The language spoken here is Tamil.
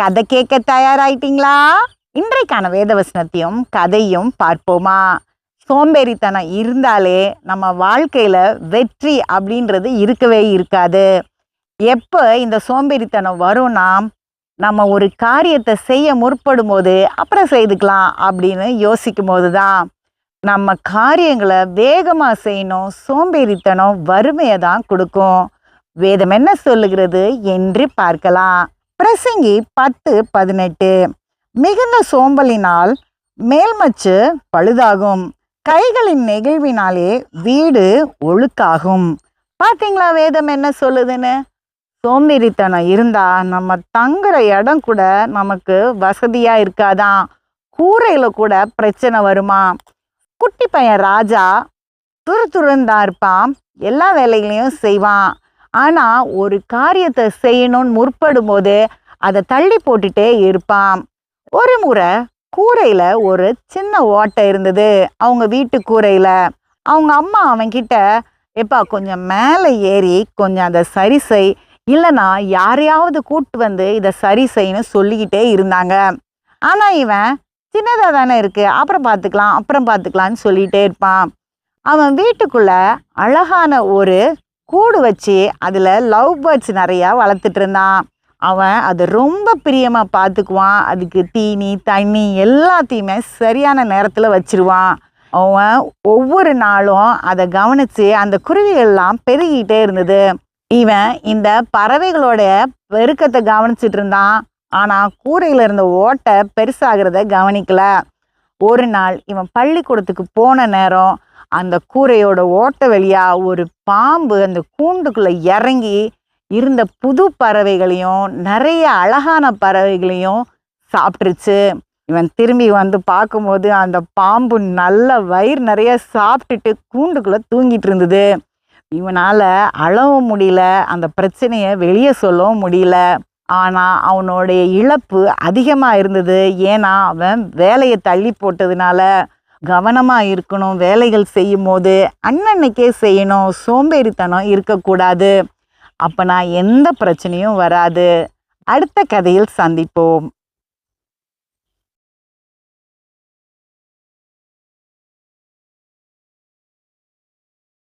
கதை கேட்க தயாராயிட்டீங்களா? இன்றைக்கான வேதவசனத்தையும் கதையும் பார்ப்போமா? சோம்பேறித்தனம் இருந்தாலே நம்ம வாழ்க்கையில வெற்றி அப்படின்றது இருக்கவே இருக்காது. எப்போ இந்த சோம்பேறித்தனம் வரும்னா நம்ம ஒரு காரியத்தை செய்ய முற்படும் போது அப்புறம் செய்துக்கலாம் அப்படின்னு யோசிக்கும் போது தான் நம்ம காரியங்களை வேகமாக செய்யணும் சோம்பேறித்தனம் வறுமையை தான் கொடுக்கும். வேதம் என்ன சொல்லுகிறது என்று பார்க்கலாம். பிரசங்கி பத்து பதினெட்டு. மிகுந்த சோம்பலினால் மேல்மச்சு பழுதாகும். கைகளின் நெகிழ்வினாலே வீடு ஒழுக்காகும். பாத்தீங்களா வேதம் என்ன சொல்லுதுன்னு? சோம்பேறித்தனம் இருந்தா நம்ம தங்குற இடம் கூட நமக்கு வசதியா இருக்காதான். கூரையில கூட பிரச்சனை வருமா? குட்டி பையன் ராஜா துரு துருந்தா இருப்பான். எல்லா வேலைகளையும் செய்வான். ஆனால் ஒரு காரியத்தை செய்யணும்னு முற்படும் போது அதை தள்ளி போட்டுட்டே இருப்பான் ஒரு முறை கூரையில் ஒரு சின்ன ஓட்டை இருந்தது அவங்க வீட்டு கூரையில். அவங்க அம்மா அவன்கிட்ட எப்பா கொஞ்சம் மேலே ஏறி கொஞ்சம் அதை சரி செய். இல்லைனா யாரையாவது கூட்டு வந்து இதை சரி செய்யணும் சொல்லிக்கிட்டே இருந்தாங்க. ஆனால் இவன் சின்னதாக தானே இருக்குது அப்புறம் பார்த்துக்கலாம் அப்புறம் பார்த்துக்கலான்னு சொல்லிகிட்டே இருப்பான். அவன் வீட்டுக்குள்ள அழகான ஒரு கூடு வச்சு அதில் லவ் பேர்ட்ஸ் நிறையா வளர்த்துட்டு இருந்தான் அவன் அதை ரொம்ப பிரியமாக பார்த்துக்குவான். அதுக்கு தீனி தண்ணி எல்லாத்தையுமே சரியான நேரத்தில் வச்சிருவான். அவன் ஒவ்வொரு நாளும் அதை கவனித்து அந்த குருவிகள்லாம் பெருகிட்டே இருந்தது. இவன் இந்த பறவைகளோட பெருக்கத்தை கவனிச்சிட்டு இருந்தான் ஆனால் கூரையில் இருந்த ஓட்டை பெருசாகிறத கவனிக்கல. ஒரு நாள் இவன் பள்ளிக்கூடத்துக்கு போன நேரம் அந்த கூரையோட ஓட்ட வழியாக ஒரு பாம்பு அந்த கூண்டுக்குள்ளே இறங்கி இருந்த புது பறவைகளையும் நிறைய அழகான பறவைகளையும் சாப்பிட்ருச்சு இவன் திரும்பி வந்து பார்க்கும்போது அந்த பாம்பு நல்ல வயிறு நிறைய சாப்பிட்டுட்டு கூண்டுக்குள்ளே தூங்கிட்டு இருந்தது. இவனால் அழவும் முடியல அந்த பிரச்சனையை வெளியே சொல்லவும் முடியல. ஆனால் அவனுடைய இழப்பு அதிகமாக இருந்தது. ஏன்னா அவன் வேலையை தள்ளி போட்டதுனால கவனமாக இருக்கணும் வேலைகள் செய்யும் போது அன்னன்னைக்கே செய்யணும் சோம்பேறித்தனம் இருக்கக்கூடாது. அப்போ நான் எந்த பிரச்சனையும் வராது. அடுத்த கதையில் சந்திப்போம்.